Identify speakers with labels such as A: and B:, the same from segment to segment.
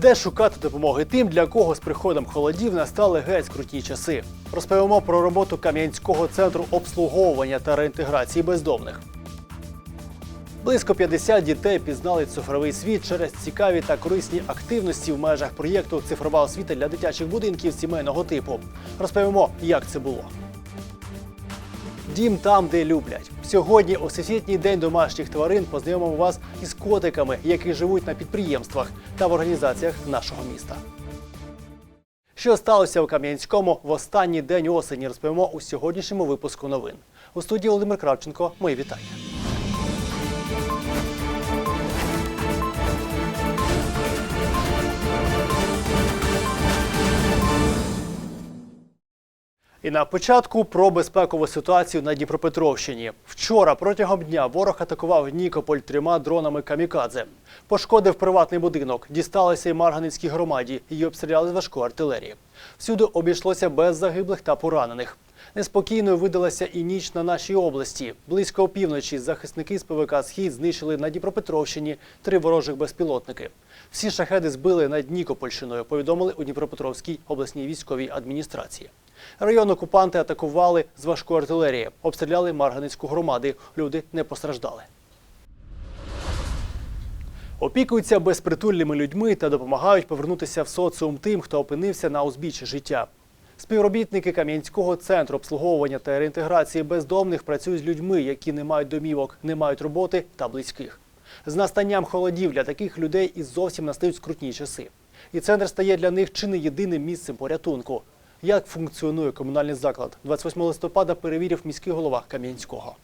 A: Де шукати допомоги тим, для кого з приходом холодів настали геть круті часи? Розповімо про роботу Кам'янського центру обслуговування та реінтеграції бездомних. Близько 50 дітей пізнали цифровий світ через цікаві та корисні активності в межах проєкту Цифрова освіта для дитячих будинків сімейного типу. Розповімо, як це було. Дім там, де люблять. Сьогодні, у всесвітній день домашніх тварин, познайомимо вас із котиками, які живуть на підприємствах та в організаціях нашого міста. Що сталося у Кам'янському в останній день осені, розповімо у сьогоднішньому випуску новин. У студії Володимир Кравченко. Мої вітання. І на початку про безпекову ситуацію на Дніпропетровщині. Вчора протягом дня ворог атакував Нікополь трьома дронами камікадзе. Пошкодив приватний будинок, дісталося й Марганицькій громаді. Її обстріляли з важкої артилерії. Всюди обійшлося без загиблих та поранених. Неспокійною видалася і ніч на нашій області. Близько опівночі захисники з ПВК Схід знищили на Дніпропетровщині три ворожих безпілотники. Всі шахеди збили над Нікопольщиною, повідомили у Дніпропетровській обласній військовій адміністрації. Район окупанти атакували з важкої артилерії, обстріляли Марганицьку громади. Люди не постраждали. Опікуються безпритульними людьми та допомагають повернутися в соціум тим, хто опинився на узбіччі життя. Співробітники Кам'янського центру обслуговування та реінтеграції бездомних працюють з людьми, які не мають домівок, не мають роботи та близьких. З настанням холодів для таких людей і зовсім настають скрутні часи. І центр стає для них чи не єдиним місцем порятунку. Як функціонує комунальний заклад? 28 листопада перевірив міський голова Кам'янського.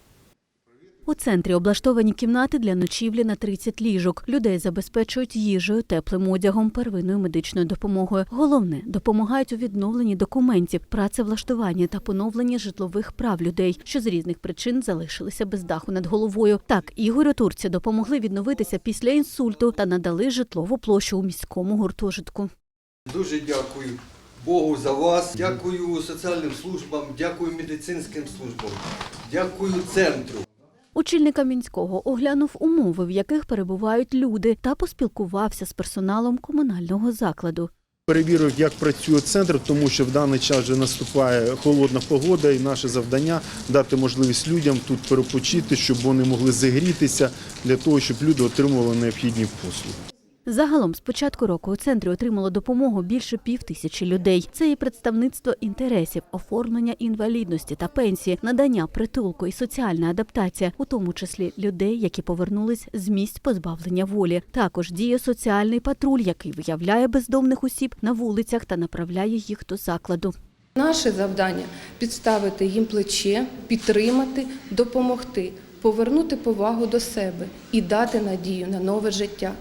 B: У центрі облаштовані кімнати для ночівлі на 30 ліжок. Людей забезпечують їжею, теплим одягом, первинною медичною допомогою. Головне допомагають у відновленні документів, працевлаштуванні та поновленні житлових прав людей, що з різних причин залишилися без даху над головою. Так, Ігорю Турці допомогли відновитися після інсульту та надали житлову площу у міському гуртожитку.
C: Дуже дякую Богу за вас, дякую соціальним службам, дякую медицинським службам, дякую центру.
B: Очільник Кам'янського оглянув умови, в яких перебувають люди, та поспілкувався з персоналом комунального закладу.
D: Перевірив, як працює центр, тому що в даний час вже наступає холодна погода, і наше завдання дати можливість людям тут перепочити, щоб вони могли зігрітися для того, щоб люди отримували необхідні послуги.
B: Загалом з початку року у центрі отримало допомогу більше пів тисячі людей. Це і представництво інтересів, оформлення інвалідності та пенсії, надання притулку і соціальна адаптація, у тому числі людей, які повернулись з місць позбавлення волі. Також діє соціальний патруль, який виявляє бездомних осіб на вулицях та направляє їх до закладу.
E: Наше завдання підставити їм плече, підтримати, допомогти, повернути повагу до себе і дати надію на нове життя.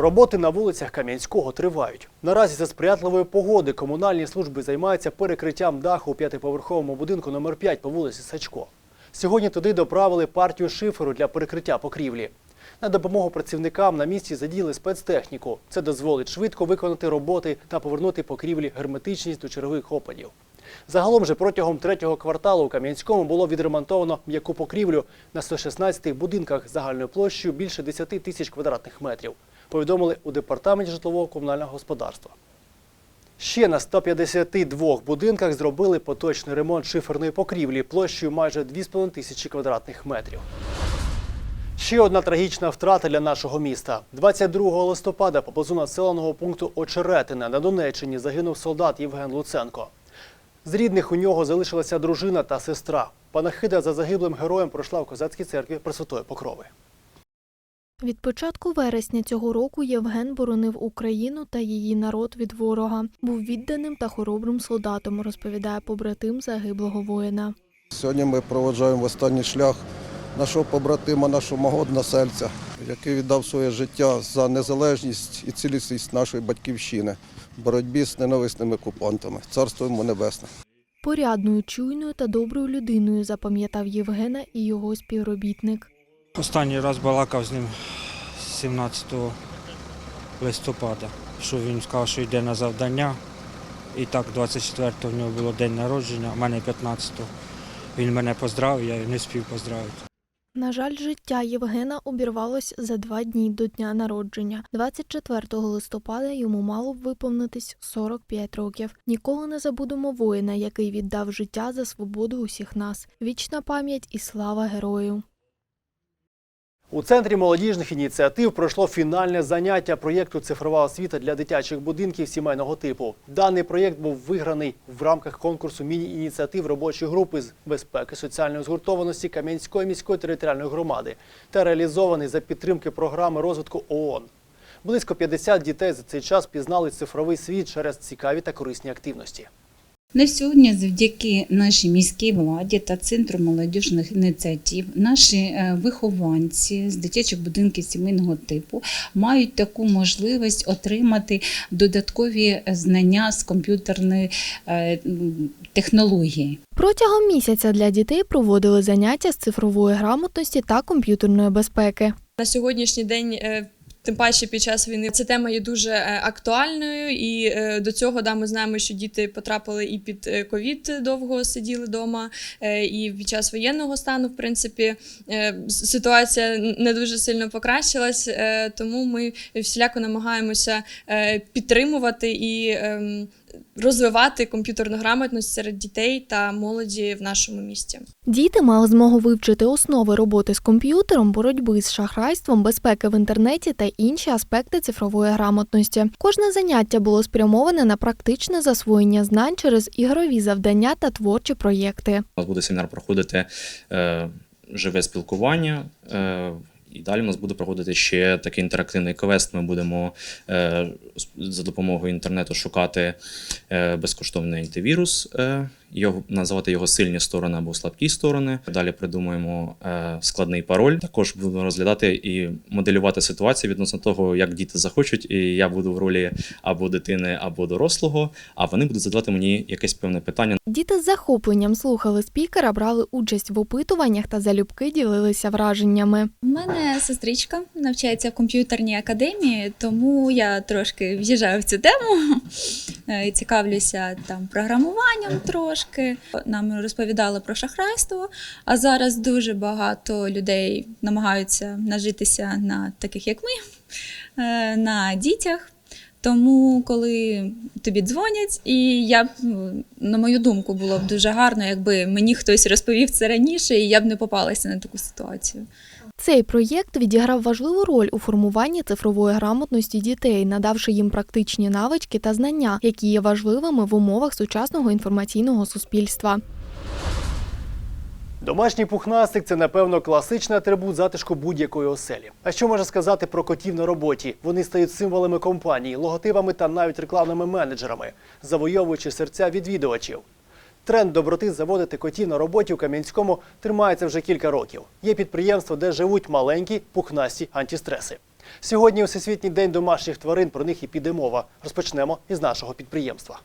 A: Роботи на вулицях Кам'янського тривають. Наразі за сприятливої погоди комунальні служби займаються перекриттям даху у п'ятиповерховому будинку номер 5 по вулиці Сачко. Сьогодні туди доправили партію шиферу для перекриття покрівлі. На допомогу працівникам на місці задіяли спецтехніку. Це дозволить швидко виконати роботи та повернути покрівлі герметичність до чергових опадів. Загалом же протягом третього кварталу у Кам'янському було відремонтовано м'яку покрівлю на 116 будинках загальною площею більше 10 тисяч квадратних метрів. Повідомили у департаменті житлового комунального господарства. Ще на 152 будинках зробили поточний ремонт шиферної покрівлі площею майже 2,5 тисячі квадратних метрів. Ще одна трагічна втрата для нашого міста. 22 листопада поблизу населеного пункту Очеретине на Донеччині загинув солдат Євген Луценко. З рідних у нього залишилася дружина та сестра. Панахида за загиблим героєм пройшла в козацькій церкві Пресвятої Покрови.
F: Від початку вересня цього року Євген боронив Україну та її народ від ворога. Був відданим та хоробрим солдатом, розповідає побратим загиблого воїна.
G: Сьогодні ми проводжаємо в останній шлях нашого побратима, нашого односельця, який віддав своє життя за незалежність і цілісність нашої батьківщини в боротьбі з ненависними окупантами. Царство йому небесне.
F: Порядною, чуйною та доброю людиною запам'ятав Євгена і його співробітник.
H: Останній раз балакав з ним 17 листопада, що він сказав, що йде на завдання. І так, 24-го в нього було день народження, а мене 15-го. Він мене поздравив, я не спів поздравити.
F: На жаль, життя Євгена обірвалось за два дні до дня народження. 24 листопада йому мало б виповнитись 45 років. Ніколи не забудемо воїна, який віддав життя за свободу усіх нас. Вічна пам'ять і слава герою.
A: У центрі молодіжних ініціатив пройшло фінальне заняття проєкту Цифрова освіта для дитячих будинків сімейного типу. Даний проєкт був виграний в рамках конкурсу міні-ініціатив робочої групи з безпеки соціальної згуртованості Кам'янської міської територіальної громади та реалізований за підтримки програми розвитку ООН. Близько 50 дітей за цей час пізнали цифровий світ через цікаві та корисні активності.
I: На сьогодні, завдяки нашій міській владі та центру молодіжних ініціатив, наші е, вихованці з дитячих будинків сімейного типу мають таку можливість отримати додаткові знання з комп'ютерної е, технології.
F: Протягом місяця для дітей проводили заняття з цифрової грамотності та комп'ютерної безпеки.
J: На сьогоднішній день, е, тим паче під час війни, ця тема є дуже е, актуальною, і е, до цього да, ми знаємо, що діти потрапили і під е, ковід довго сиділи вдома, і під час воєнного стану, в принципі, ситуація не дуже сильно покращилась, тому ми всіляко намагаємося підтримувати і ем, розвивати комп'ютерну грамотність серед дітей та молоді в нашому місті.
F: Діти мали змогу вивчити основи роботи з комп'ютером, боротьби з шахрайством, безпеки в інтернеті та інші аспекти цифрової грамотності. Кожне заняття було спрямоване на практичне засвоєння знань через ігрові завдання та творчі проєкти.
K: У нас буде семінар проходити е, живе спілкування. І далі у нас буде проходити ще такий інтерактивний квест. Ми будемо е, за допомогою інтернету шукати е, безкоштовний антивірус, е, його, називати його сильні сторони або слабкі сторони. Далі придумаємо е, складний пароль. Також будемо розглядати і моделювати ситуацію відносно того, як діти захочуть, і я буду в ролі або дитини, або дорослого, а вони будуть задавати мені якесь певне питання.
F: Діти з захопленням слухали спікера, брали участь в опитуваннях та залюбки ділилися враженнями.
L: Мене сестричка навчається в комп'ютерній академії, тому я трошки в'їжджаю в цю тему, е, і цікавлюся там програмуванням трошки. Нам розповідали про шахрайство, а зараз дуже багато людей намагаються нажитися на таких, як ми, е, на дітях. Тому, коли тобі дзвонять, і я б, на мою думку, було б дуже гарно, якби мені хтось розповів це раніше, і я б не попалася на таку ситуацію.
F: Цей проєкт відіграв важливу роль у формуванні цифрової грамотності дітей, надавши їм практичні навички та знання, які є важливими в умовах сучасного інформаційного суспільства.
A: Домашній пухнастик це, напевно, класичний атрибут затишку будь-якої оселі. А що можна сказати про котів на роботі? Вони стають символами компанії, логотипами та навіть рекламними менеджерами, завойовуючи серця відвідувачів. Тренд доброти заводити котів на роботі у Кам'янському тримається вже кілька років. Є підприємства, де живуть маленькі пухнасті антистреси. Сьогодні Всесвітній день домашніх тварин про них і піде мова. Розпочнемо із нашого підприємства.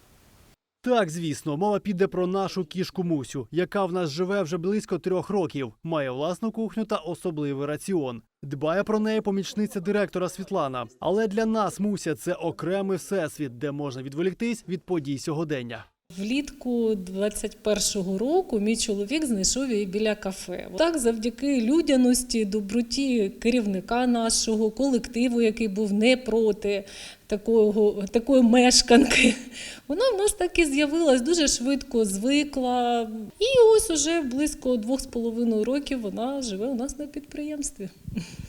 A: Так, звісно, мова піде про нашу кішку Мусю, яка в нас живе вже близько трьох років, має власну кухню та особливий раціон. Дбає про неї помічниця директора Світлана. Але для нас Муся це окремий всесвіт, де можна відволіктись від подій сьогодення.
M: Влітку 21-го року мій чоловік знайшов її біля кафе. Так, завдяки людяності, доброті керівника нашого колективу, який був не проти такого, такої мешканки, вона в нас так і з'явилась дуже швидко, звикла. І ось уже близько двох з половиною років вона живе у нас на підприємстві.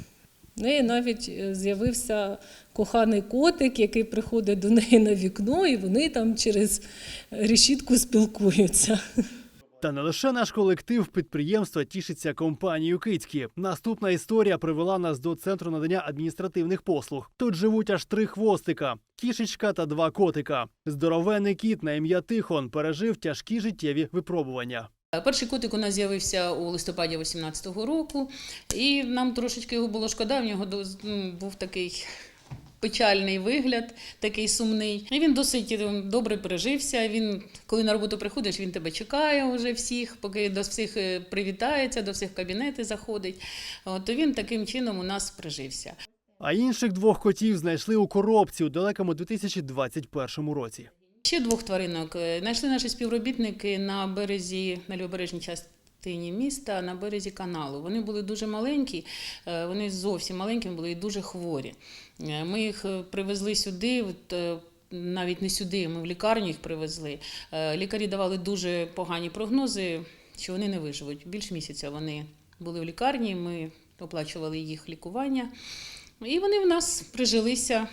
M: В неї навіть е, з'явився коханий котик, який приходить до неї на вікно, і вони там через решітку спілкуються.
A: Та не лише наш колектив підприємства тішиться компанією Кицькі. Наступна історія привела нас до центру надання адміністративних послуг. Тут живуть аж три хвостика: кішечка та два котика. Здоровенний кіт на ім'я Тихон пережив тяжкі життєві випробування.
N: Перший котик у нас з'явився у листопаді 18-го року, і нам трошечки його було шкода. В нього був такий печальний вигляд, такий сумний. І він досить е, добре пережився. Він, коли на роботу приходиш, він тебе чекає уже всіх, поки до всіх е, привітається, до всіх кабінети заходить. То він таким чином у нас прижився.
A: А інших двох котів знайшли у коробці у далекому 2021 році.
N: Ще двох тваринок е, знайшли наші співробітники на березі, на лівобережній частині міста на березі каналу. Вони були дуже маленькі, е, вони зовсім маленькі були і дуже хворі. Е, Ми їх привезли сюди. Навіть не сюди, ми в лікарню їх привезли. Лікарі давали дуже погані прогнози, що вони не виживуть. Більш місяця вони були в лікарні, ми оплачували їх лікування. І вони в нас прижилися.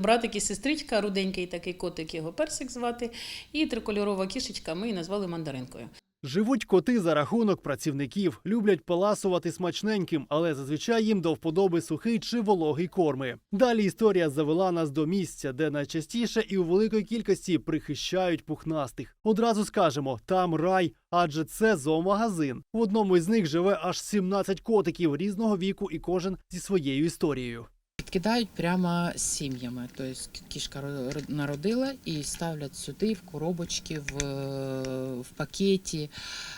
N: Братик і сестричка, руденький такий котик, його персик звати, і трикольорова кішечка ми її назвали мандаринкою.
A: Живуть коти за рахунок працівників, люблять поласувати смачненьким, але зазвичай їм до вподоби сухий чи вологий корми. Далі історія завела нас до місця, де найчастіше і у великій кількості прихищають пухнастих. Одразу скажемо, там рай, адже це зоомагазин. В одному із них живе аж 17 котиків різного віку, і кожен зі своєю історією.
O: Підкидають прямо сім'ями. Тобто кішка ро- ро- народила і ставлять сюди в коробочки, в, в пакеті,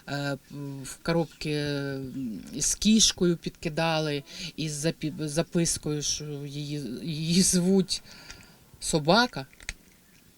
O: е, в коробки з кішкою підкидали із запискою, що її, її звуть собака.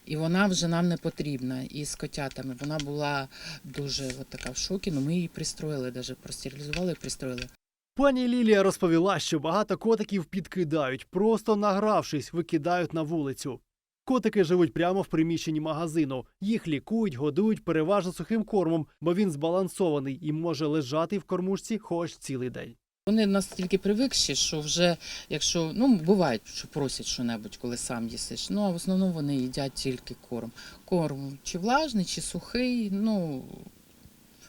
O: І вона вже нам не потрібна. І з котятами. Вона була дуже от така в шокі, але ми її пристроїли, навіть простерилізували і пристроїли.
A: Пані Лілія розповіла, що багато котиків підкидають, просто награвшись, викидають на вулицю. Котики живуть прямо в приміщенні магазину. Їх лікують, годують переважно сухим кормом, бо він збалансований і може лежати в кормушці хоч цілий день.
O: Вони настільки привикші, що вже, якщо ну бувають, що просять що-небудь, коли сам їсиш. Ну а в основному вони їдять тільки корм. Корм чи влажний, чи сухий. Ну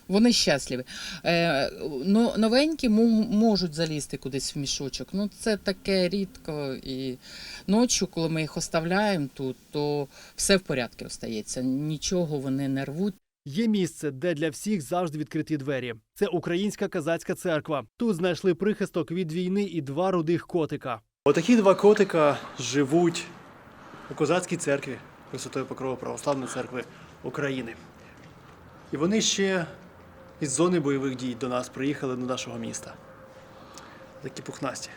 O: вони щасливі. Е, ну, новенькі мо- можуть залізти кудись в мішочок. Ну це таке рідко. І ночі, коли ми їх оставляємо тут, то все в порядку остається. Нічого вони не рвуть.
A: Є місце, де для всіх завжди відкриті двері. Це українська казацька церква. Тут знайшли прихисток від війни і два рудих котика. Отакі два котика живуть у козацькій церкві Пресвятої Покрови Православної церкви України. І вони ще із зони бойових дій до нас приїхали до нашого міста. Такі пухнасті.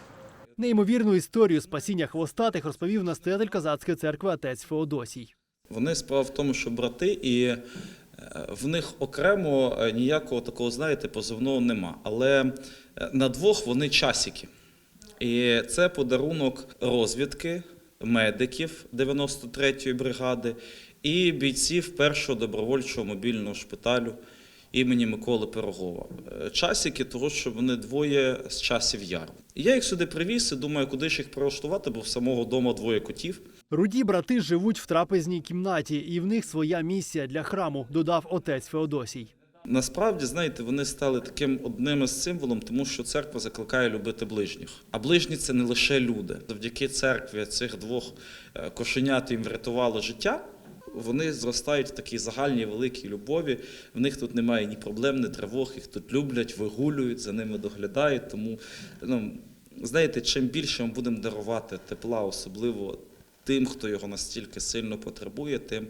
A: Неймовірну історію спасіння хвостатих розповів настоятель козацької церкви отець Феодосій.
P: Вони справа в тому, що брати, і е, в них окремо е, ніякого такого, знаєте, позивного нема. Але е, на двох вони часики. І це подарунок розвідки, медиків 93-ї бригади і бійців першого добровольчого мобільного шпиталю імені Миколи Пирогова. Е, Часики, того, що вони двоє з часів яру. І я їх сюди привіз і думаю, куди ж їх прилаштувати, бо в самого дома двоє котів.
A: Руді брати живуть в трапезній кімнаті, і в них своя місія для храму, додав отець Феодосій.
P: Насправді, знаєте, вони стали таким одним із символом, тому що церква закликає любити ближніх. А ближні це не лише люди. Завдяки церкві цих двох е, кошенят їм врятувало життя. Вони зростають в такій загальній великій любові. В них тут немає ні проблем, ні тривог, їх тут люблять, вигулюють, за ними доглядають. Тому, ну, знаєте, чим більше ми будемо дарувати тепла, особливо тим, хто його настільки сильно потребує, тим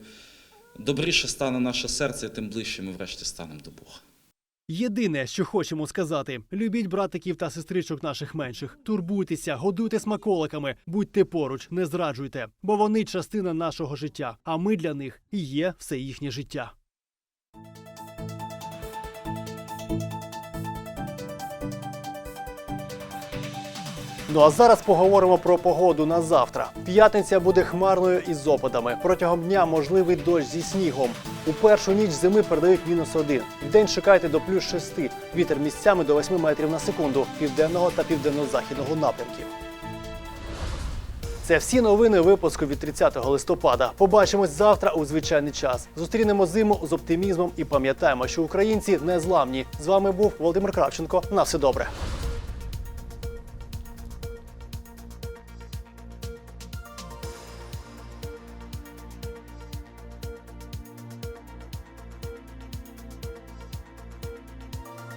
P: добріше стане наше серце, і тим ближче ми врешті станемо до Бога.
A: Єдине, що хочемо сказати: любіть братиків та сестричок наших менших, турбуйтеся, годуйте смаколиками, будьте поруч, не зраджуйте, бо вони частина нашого життя, а ми для них і є все їхнє життя. Ну а зараз поговоримо про погоду на завтра. П'ятниця буде хмарною із опадами. Протягом дня можливий дощ зі снігом. У першу ніч зими передають мінус один. Вдень шукайте до плюс 6. Вітер місцями до 8 метрів на секунду південного та південно-західного напрямків. Це всі новини випуску від 30 листопада. Побачимось завтра у звичайний час. Зустрінемо зиму з оптимізмом і пам'ятаємо, що українці не зламні. З вами був Володимир Кравченко. На все добре.